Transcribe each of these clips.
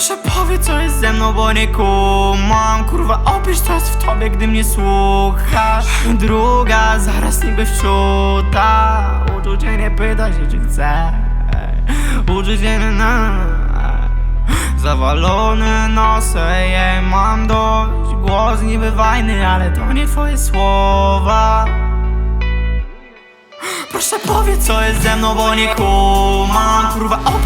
Proszę powiedz co jest ze mną, bo nie kumam. Kurwa opisz co jest w tobie, gdy mnie słuchasz. Druga, zaraz niby wczuta Uczucie nie pyta się czy chce Uczucie nie na. Zawalony nosem, mam dość. Głos niby ale to nie twoje słowa. Proszę powiedz co jest ze mną, bo nie kumam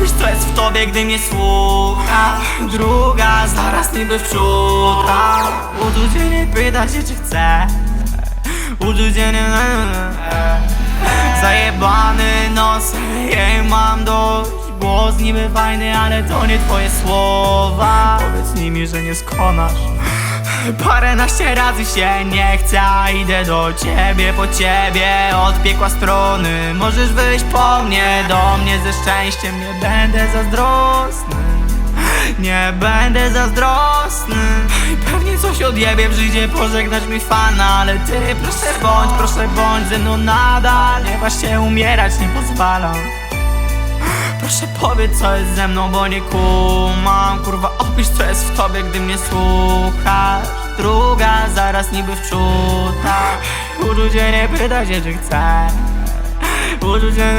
Opisz co jest w tobie, gdy mnie słucha. Druga, zaraz niby wczuta Uczucie nie pyta się czy chce Uczucie nie... Zajebany nos, jej mam dość Głos niby fajny, ale to nie twoje słowa. Powiedz nimi, że nie skonasz Paręnaście razy się nie chce, a idę do ciebie, po ciebie Od piekła strony. Możesz wyjść po mnie, do mnie ze szczęściem Nie będę zazdrosny. Nie będę zazdrosny. Pewnie coś odjebie, przyjdzie pożegnać mi fana Ale ty proszę bądź, proszę bądź ze mną nadal. Nie waż się umierać, nie pozwalam. Proszę powiedz co jest ze mną, bo nie kumam. Kurwa opisz co jest w tobie, gdy mnie słuchasz Zaraz niby wczuta. Uczucie nie pyta się czy chce. Uczucie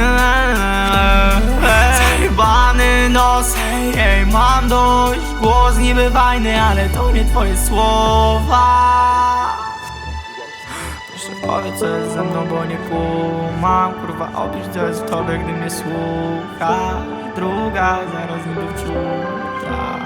Zajebany nos, jej mam dość. Głos niby fajny, ale to nie twoje słowa. Proszę powiedz co jest ze mną, bo nie kumam. Kurwa opisz co jest w tobie, gdy mnie słuchasz. Druga zaraz niby wczuta